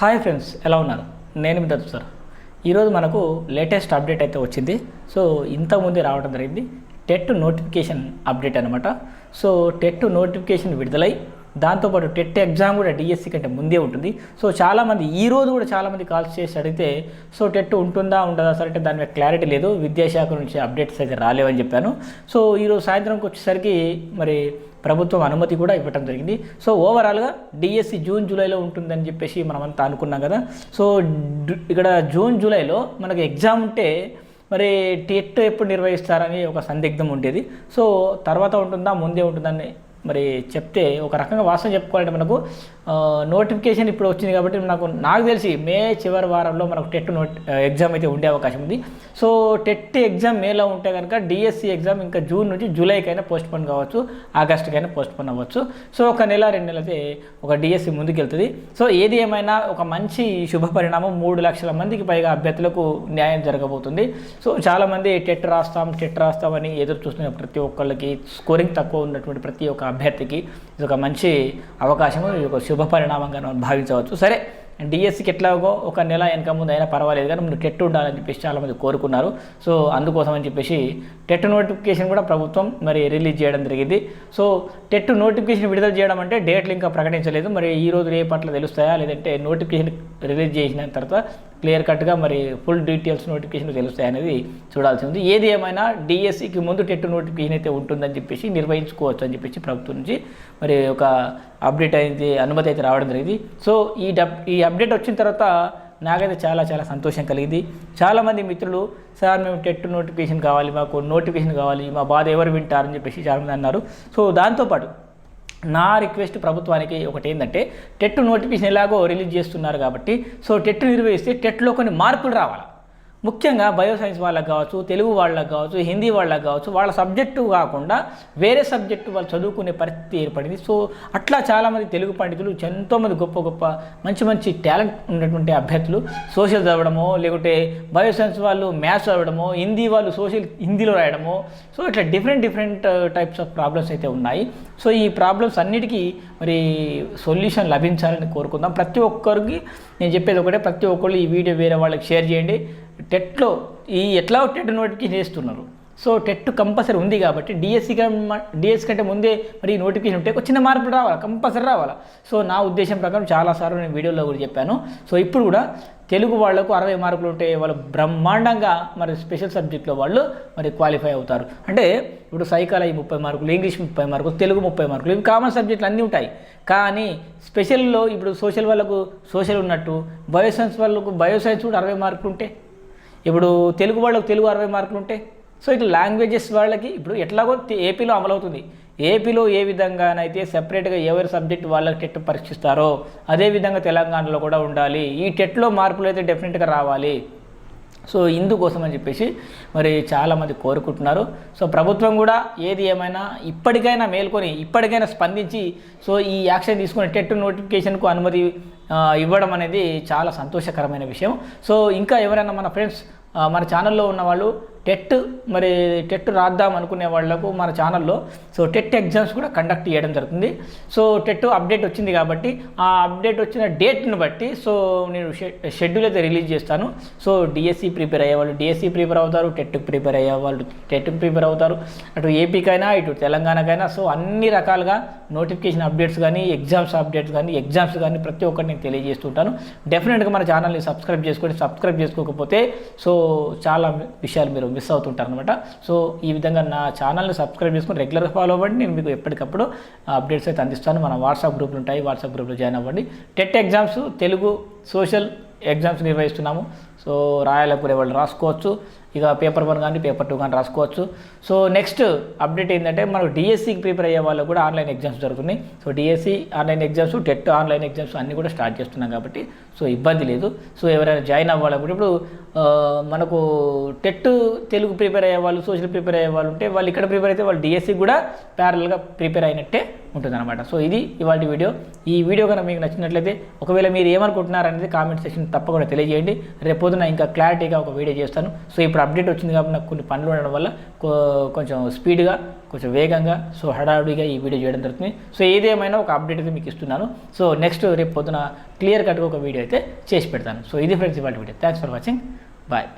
Hi friends ఎలా ఉన్నారు? నేను మీ దత్తు సార్. ఈరోజు మనకు లేటెస్ట్ అప్డేట్ అయితే వచ్చింది. సో ఇంతకుముందే రావడం జరిగింది. టెట్ నోటిఫికేషన్ అప్డేట్ అనమాట సో టెట్ నోటిఫికేషన్ విడుదలై దాంతోపాటు టెట్ ఎగ్జామ్ కూడా డిఎస్సి కంటే ముందే ఉంటుంది. సో చాలామంది ఈ రోజు కూడా చాలామంది కాల్స్ చేసి అడిగితే సో టెట్ ఉంటుందా ఉండదా? సరే అంటే దాని మీద క్లారిటీ లేదు. విద్యాశాఖ నుంచి అప్డేట్స్ అయితే రాలేవని చెప్పాను. సో ఈరోజు సాయంత్రంకి వచ్చేసరికి మరి ప్రభుత్వం అనుమతి కూడా ఇవ్వటం జరిగింది. సో ఓవరాల్గా డిఎస్సి జూన్ జూలైలో ఉంటుందని చెప్పేసి మనమంతా అనుకున్నాం కదా. సో ఇక్కడ జూన్ జూలైలో మనకి ఎగ్జామ్ ఉంటే మరి టెట్ ఎప్పుడు నిర్వహిస్తారని ఒక సందిగ్ధం ఉండేది. సో తర్వాత ఉంటుందా ముందే ఉంటుందని మరి చెప్తే ఒక రకంగా వాస్తవం చెప్పుకోవాలంటే మనకు నోటిఫికేషన్ ఇప్పుడు వచ్చింది కాబట్టి నాకు నాకు తెలిసి మే చివరి వారంలో మనకు టెట్ నోట్ ఎగ్జామ్ అయితే ఉండే అవకాశం ఉంది. సో టెట్ ఎగ్జామ్ మేలో ఉంటే కనుక డిఎస్సి ఎగ్జామ్ ఇంకా జూన్ నుంచి జూలైకైనా పోస్ట్ పోన్ కావచ్చు ఆగస్టుకైనా పోస్ట్ పోన్ అవ్వచ్చు. సో ఒక నెల రెండు నెలలు ఒక డిఎస్సి ముందుకెళ్తుంది. సో ఏది ఏమైనా ఒక మంచి శుభ పరిణామం మూడు లక్షల మందికి పైగా అభ్యర్థులకు న్యాయం జరగబోతుంది. సో చాలామంది టెట్ రాస్తాం టెట్ రాస్తామని ఎదురు చూస్తున్న ప్రతి ఒక్కళ్ళకి స్కోరింగ్ తక్కువ ఉన్నటువంటి ప్రతి ఒక్క అభ్యర్థికి ఇది ఒక మంచి అవకాశము ఇది ఒక శుభ పరిణామంగా మనం భావించవచ్చు. సరే డిఎస్సికి ఎట్లాగో ఒక నెల వెనక ముందు అయినా పర్వాలేదు కానీ ముందు టెట్ ఉండాలని చెప్పేసి చాలామంది కోరుకున్నారు. సో అందుకోసం అని చెప్పేసి టెట్ నోటిఫికేషన్ కూడా ప్రభుత్వం మరి రిలీజ్ చేయడం జరిగింది. సో టెట్ నోటిఫికేషన్ విడుదల చేయడం అంటే డేట్లు ఇంకా ప్రకటించలేదు. మరి ఈ రోజు రేపట్ల తెలుస్తాయా? లేదంటే నోటిఫికేషన్ రిలీజ్ చేసిన తర్వాత క్లియర్ కట్గా మరి ఫుల్ డీటెయిల్స్ నోటిఫికేషన్ తెలుస్తాయి అనేది చూడాల్సి ఉంది. ఏది ఏమైనా డిఎస్సికి ముందు టెట్ నోటిఫికేషన్ అయితే ఉంటుందని చెప్పేసి నిర్వహించుకోవచ్చు అని చెప్పేసి ప్రభుత్వం నుంచి మరి ఒక అప్డేట్ అయితే అనుమతి అయితే రావడం జరిగింది. సో ఈ డబ్ ఈ అప్డేట్ వచ్చిన తర్వాత నాకైతే చాలా చాలా సంతోషం కలిగింది. చాలామంది మిత్రులు సార్ మేము టెట్ నోటిఫికేషన్ కావాలి మాకు నోటిఫికేషన్ కావాలి మా బాధ ఎవరు వింటారని చెప్పేసి చాలామంది అన్నారు. సో దాంతోపాటు నా రిక్వెస్ట్ ప్రభుత్వానికి ఒకటి ఏంటంటే టెట్ నోటిఫికేషన్ ఎలాగో రిలీజ్ చేస్తున్నారు కాబట్టి సో టెట్ నిర్వహిస్తే టెట్లో కొన్ని మార్పులు రావాలి? ముఖ్యంగా బయో సైన్స్ వాళ్ళకి కావచ్చు తెలుగు వాళ్ళకి కావచ్చు హిందీ వాళ్ళకి కావచ్చు వాళ్ళ సబ్జెక్టు కాకుండా వేరే సబ్జెక్టు వాళ్ళు చదువుకునే పరిస్థితి ఏర్పడింది. సో అట్లా చాలామంది తెలుగు పండితులు ఎంతోమంది గొప్ప గొప్ప మంచి మంచి టాలెంట్ ఉన్నటువంటి అభ్యర్థులు సోషల్ చదవడమో లేకుంటే బయో సైన్స్ వాళ్ళు మ్యాథ్స్ చదవడమో హిందీ వాళ్ళు సోషల్ హిందీలో రాయడమో సో ఇట్లా different different uh, types of problems అయితే ఉన్నాయి. సో ఈ ప్రాబ్లమ్స్ అన్నిటికీ మరి సొల్యూషన్ లభించాలని కోరుకుందాం. ప్రతి ఒక్కరికి నేను చెప్పేది ఒకటే ప్రతి ఒక్కళ్ళు ఈ వీడియో వేరే వాళ్ళకి షేర్ చేయండి. టెట్లో ఈ ఎట్లా టెట్ నోటిఫికేషన్ చేస్తున్నారు? సో టెట్ కంపల్సరీ ఉంది కాబట్టి డిఎస్సి డిఎస్సి కంటే ముందే మరి నోటిఫికేషన్ ఉంటే ఒక చిన్న మార్పులు రావాలి కంపల్సరీ రావాలి. సో నా ఉద్దేశం ప్రకారం చాలాసార్లు నేను వీడియోలో కూడా చెప్పాను. సో ఇప్పుడు కూడా తెలుగు వాళ్ళకు అరవై మార్కులు ఉంటే వాళ్ళు బ్రహ్మాండంగా మరి స్పెషల్ సబ్జెక్ట్లో వాళ్ళు మరి క్వాలిఫై అవుతారు. అంటే ఇప్పుడు సైకాలజీ ముప్పై మార్కులు ఇంగ్లీష్ ముప్పై మార్కులు తెలుగు ముప్పై మార్కులు ఇవి కామన్ సబ్జెక్టులు అన్నీ ఉంటాయి. కానీ స్పెషల్లో ఇప్పుడు సోషల్ వాళ్ళకు సోషల్ ఉన్నట్టు బయోసైన్స్ వాళ్ళకు బయోసైన్స్ కూడా అరవై మార్కులు ఉంటే ఇప్పుడు తెలుగు వాళ్ళకు తెలుగు అరవై మార్కులు ఉంటాయి సో ఇట్లా లాంగ్వేజెస్ వాళ్ళకి ఇప్పుడు ఎట్లాగో ఏపీలో అమలవుతుంది. ఏపీలో ఏ విధంగానైతే సపరేట్గా ఎవరి సబ్జెక్ట్ వాళ్ళకి టెట్ పరీక్షిస్తారో అదే విధంగా తెలంగాణలో కూడా ఉండాలి. ఈ టెట్లో మార్పులు అయితే డెఫినెట్గా రావాలి. సో ఇందుకోసం అని చెప్పేసి మరి చాలామంది కోరుకుంటున్నారు. సో ప్రభుత్వం కూడా ఏది ఏమైనా ఇప్పటికైనా మేల్కొని ఇప్పటికైనా స్పందించి సో ఈ యాక్షన్ తీసుకుని టెట్ నోటిఫికేషన్కు అనుమతి ఇవ్వడం అనేది చాలా సంతోషకరమైన విషయం. సో ఇంకా ఎవరైనా మన ఫ్రెండ్స్ మన ఛానల్లో ఉన్న వాళ్ళు టెట్ మరి టెట్ రాద్దాం అనుకునే వాళ్ళకు మన ఛానల్లో సో టెట్ ఎగ్జామ్స్ కూడా కండక్ట్ చేయడం జరుగుతుంది. సో టెట్ అప్డేట్ వచ్చింది కాబట్టి ఆ అప్డేట్ వచ్చిన డేట్ని బట్టి సో నేను షెడ్యూల్ అయితే రిలీజ్ చేస్తాను. సో డిఎస్సి ప్రిపేర్ అయ్యేవాళ్ళు డిఎస్సి ప్రిపేర్ అవుతారు టెట్కి ప్రిపేర్ అయ్యేవాళ్ళు టెట్కి ప్రిపేర్ అవుతారు. అటు ఏపీకైనా ఇటు తెలంగాణకైనా సో అన్ని రకాలుగా నోటిఫికేషన్ అప్డేట్స్ కానీ ఎగ్జామ్స్ అప్డేట్స్ కానీ ఎగ్జామ్స్ కానీ ప్రతి ఒక్కటి నేను తెలియజేస్తుంటాను. డెఫినెట్గా మన ఛానల్ని సబ్స్క్రైబ్ చేసుకోండి సబ్స్క్రైబ్ చేసుకోకపోతే సో చాలా విషయాలు మీరు మిస్ అవుతుంటారు అనమాట సో ఈ విధంగా నా ఛానల్ని సబ్స్క్రైబ్ చేసుకుని రెగ్యులర్గా ఫాలో అవ్వండి. నేను మీకు ఎప్పటికప్పుడు అప్డేట్స్ అయితే అందిస్తాను. మన వాట్సాప్ గ్రూపులు ఉంటాయి. వాట్సాప్ గ్రూప్లో జాయిన్ అవ్వండి. TET exams Telugu social exams నిర్వహిస్తున్నాము. సో రాయలపూర్ వాళ్ళు రాసుకోవచ్చు. ఇక పేపర్ వన్ కానీ పేపర్ టూ కానీ రాసుకోవచ్చు. సో నెక్స్ట్ అప్డేట్ ఏంటంటే మనకు డిఎస్సికి ప్రిపేర్ అయ్యే వాళ్ళు కూడా ఆన్లైన్ ఎగ్జామ్స్ జరుగుతున్నాయి. So DSC online exams TET online exams అన్నీ కూడా స్టార్ట్ చేస్తున్నాం కాబట్టి సో ఇబ్బంది లేదు. సో ఎవరైనా జాయిన్ అవ్వాలనుకుంటే ఇప్పుడు మనకు టెట్ తెలుగు ప్రిపేర్ అయ్యే వాళ్ళు సోషల్ ప్రిపేర్ అయ్యే వాళ్ళు ఉంటే వాళ్ళు ఇక్కడ ప్రిపేర్ అయితే వాళ్ళు డిఎస్సి కూడా ప్యారల్గా ప్రిపేర్ అయినట్టే ఉంటుందన్నమాట. సో ఇది ఇవాళ వీడియో. ఈ వీడియో కనుక మీకు నచ్చినట్లయితే ఒకవేళ మీరు ఏమనుకుంటున్నారు అనేది కామెంట్ సెక్షన్ తప్పకుండా తెలియజేయండి. రేపు పొద్దున ఇంకా క్లారిటీగా ఒక వీడియో చేస్తాను. సో ఇప్పుడు అప్డేట్ వచ్చింది కాబట్టి నాకు కొన్ని పనులు ఉండడం వల్ల కొంచెం స్పీడ్గా కొంచెం వేగంగా సో హడావుడిగా ఈ వీడియో చేయడం జరుగుతుంది. సో ఏదేమైనా ఒక అప్డేట్ అయితే మీకు ఇస్తున్నాను. సో నెక్స్ట్ రేపు పొద్దున క్లియర్ కట్గా ఒక వీడియో అయితే చేసి పెడతాను. సో ఇది ఫ్రెండ్స్ ఇవాళ video. Thanks for watching bye